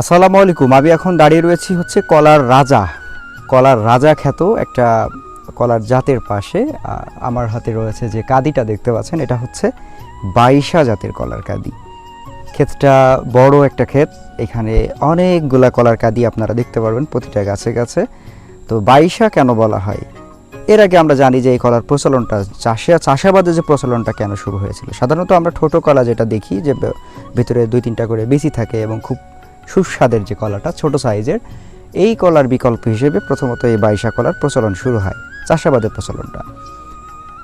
আসসালামু আলাইকুম, আমি এখন দাঁড়িয়ে রয়েছি হচ্ছে কলার রাজা। কলার রাজা খ্যাত একটা কলার জাতের পাশে আমার হাতে রয়েছে যে কাদিটা দেখতে পাচ্ছেন, এটা হচ্ছে বাইশা জাতের কলার কাদি। ক্ষেতটা বড় একটা ক্ষেত, এখানে অনেকগুলা কলার কাদি আপনারা দেখতে পারবেন প্রতিটা গাছে গাছে। তো বাইশা কেন বলা হয়? এর আগে আমরা জানি যে এই কলার প্রচলনটা, চাষে, চাষাবাদে যে প্রচলনটা কেন শুরু হয়েছিল? সাধারণত আমরা ছোটো কলা যেটা দেখি যে ভিতরে দুই তিনটা করে বিচি থাকে এবং খুব সুস্বাদের যে কলাটা, ছোট সাইজের, এই কলার বিকল্প হিসেবে প্রথমত এই বাইশা কলার প্রচলন শুরু হয়, চাষাবাদের প্রচলনটা।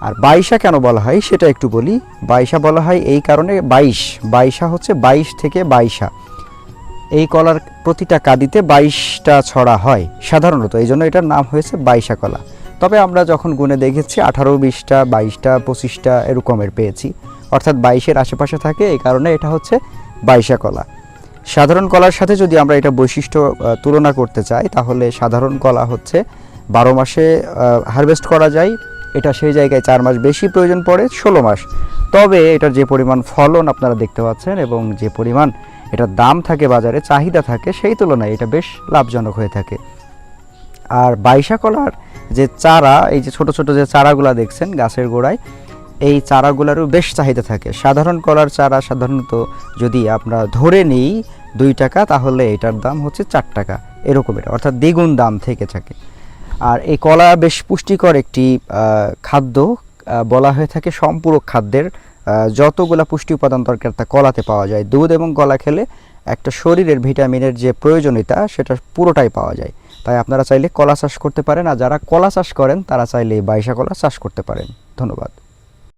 আর বাইশা কেন বলা হয়, সেটা একটু বলি। বাইশা বলা হয় এই কারণে বাইশ, বাইশা হচ্ছে বাইশ থেকে বাইশা। এই কলার প্রতিটা কাদিতে বাইশটা ছড়া হয়, সাধারণত। এই জন্য এটার নাম হয়েছে বাইশা কলা। তবে আমরা যখন গুনে দেখেছি, আঠারো, বিশটা, বাইশটা, পঁচিশটা এরকমের পেয়েছি। অর্থাৎ বাইশের আশেপাশে থাকে, এই কারণে এটা হচ্ছে বাইশা কলা। সাধারণ কলার সাথে যদি আমরা এটা বৈশিষ্ট্য তুলনা করতে চাই, তাহলে সাধারণ কলা হচ্ছে বারো মাসে হারভেস্ট করা যায়। এটা সেই জায়গায় চার মাস বেশি প্রয়োজন পড়ে, ষোলো মাস। তবে এটার যে পরিমাণ ফলন আপনারা দেখতে পাচ্ছেন এবং যে পরিমাণ এটার দাম থাকে বাজারে, চাহিদা থাকে, সেই তুলনায় এটা বেশ লাভজনক হয়ে থাকে। আর বাইশা কলার যে চারা, এই যে ছোট ছোট যে চারাগুলা দেখছেন গাছের গোড়ায় এই চারাগুলারও বেশ চাহিদা থাকে। সাধারণ কলার চারা সাধারণত যদি আমরা ধরে নিই দুই টাকা, তাহলে এটার দাম হচ্ছে চার টাকা। এরকমের অর্থাৎ দ্বিগুণ দাম থেকে থাকে। আর এই কলা বেশ পুষ্টিকর একটি খাদ্য বলা হয়ে থাকে সম্পূরক খাদ্যের যতগুলা পুষ্টি উপাদান দরকার তা কলাতে পাওয়া যায়। দুধ এবং কলা খেলে একটা শরীরের ভিটামিনের যে প্রয়োজনীয়তা, সেটা পুরোটাই পাওয়া যায়। তাই আপনারা চাইলে কলা চাষ করতে পারেন, আর যারা কলা চাষ করেন, তারা চাইলে বাইশা কলা চাষ করতে পারেন। ধন্যবাদ।